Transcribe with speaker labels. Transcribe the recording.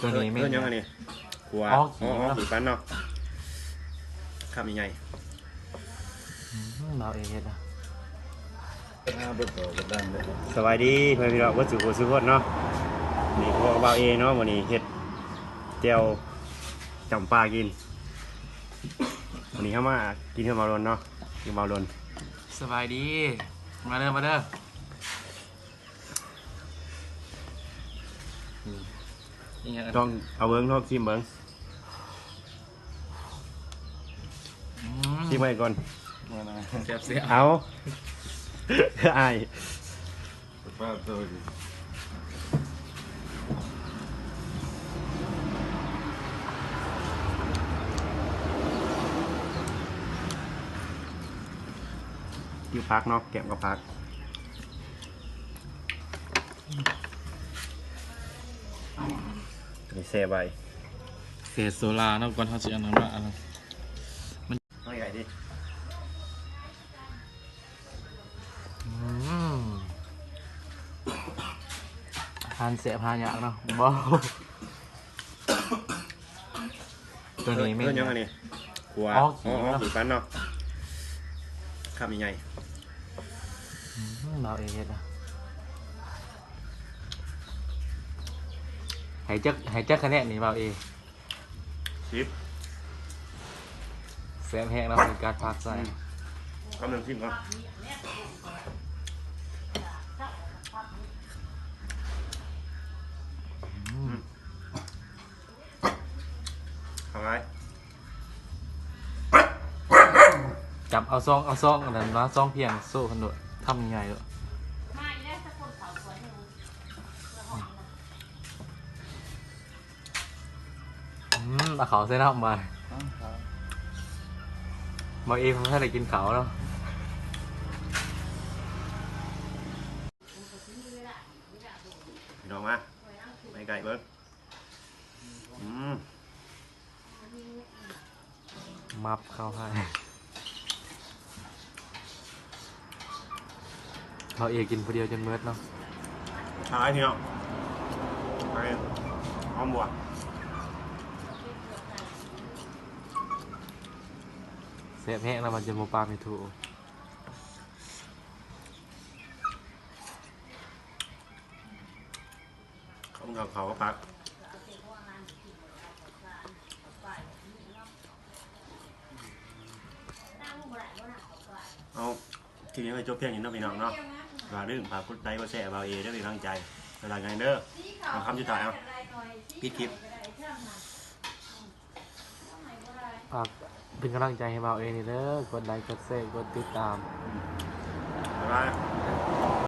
Speaker 1: ตัวนี้ไม่
Speaker 2: เออยังไงนี่หัว
Speaker 1: อ๋อ
Speaker 2: อ๋อ
Speaker 1: ขี่เนอะ
Speaker 2: ขี่ปั้นเนาะข้ามยังไง
Speaker 1: อืมเราเองเฮ็ดนะ
Speaker 3: หน้าเบิดโตเบิดดังเลย
Speaker 2: สบายดีเพื่อนพี่เราวัดสุโขสุขดเนาะนี่พวกบ่าวเอเนาะวันนี้เฮ็ดเจียวจำปลากินวันนี้เข้ามากินข้าวเมาลนเนาะกินเมาลน
Speaker 1: สบายดี มาเด้อมาเด้อ นี่ยัง
Speaker 2: ต้องเอาเบิ้งเนาะชิมเบิ้ง
Speaker 1: อืม
Speaker 2: ชิมไปก่อน
Speaker 3: มานะ
Speaker 1: เสียบเสียบ
Speaker 2: เอา อาย
Speaker 3: ป้าโตดิ
Speaker 2: อยู่พักเนาะแก็บกับพัก นี่เซใบ
Speaker 1: เศษโซลาเนาะก่อนเขาจะเอาน้ำมาอะไร
Speaker 2: ไม่ใหญ่ดิ
Speaker 1: อืมทานเสียพานอยากเนาะบ้าตัวนี้ไม่
Speaker 2: เออยังไงนี่หัว
Speaker 1: อ๋
Speaker 2: อ๋
Speaker 1: อ
Speaker 2: อ
Speaker 1: ขี่
Speaker 2: อ๋อ
Speaker 1: เนอะ
Speaker 2: ขี่ปั้นเนาะข้ามยังไง
Speaker 1: อืมเราเองเฮ็ดนะ หายจักหายจักคะแนนนี่เราเอง
Speaker 2: ชิป
Speaker 1: แซมแห้งแล้วเป็นการพักใส่
Speaker 2: กำลังชิมก่อนทำไร
Speaker 1: จับเอาซองเอาซองอันนั้นนะซองเพียงโซ่ขนดทำยังไงเอออืม เอาเขาใส่น้ำมามาเองไม่ได้กินเขาแล้ว
Speaker 2: พี่น้องมาไม่ไก่เบิ้งอืม
Speaker 1: มับเข้าให้เราเอกินคนเดียวจนเมิดเนาะ
Speaker 2: ทายพี่น้องไปหอมบัว
Speaker 1: สียบแห้งแล้วมันจะโมปลาไม่ถูก
Speaker 2: เขาเขาเขาก็พักเอาทีนี้ไปจบเพียงนี้เนาะพี่น้องเนาะว่าเรื่องฝากกดไลค์กดแชร์บาเอด้เป็นกำลังใจเวลาไงเด้อเอาคำสุดท้ายเอาปิดคลิป
Speaker 1: ฝาก เป็นกำลังใจให้เบาเองนี่เด้อกดไลค์กดแชร์กดติดตาม
Speaker 2: บ๊ายบาย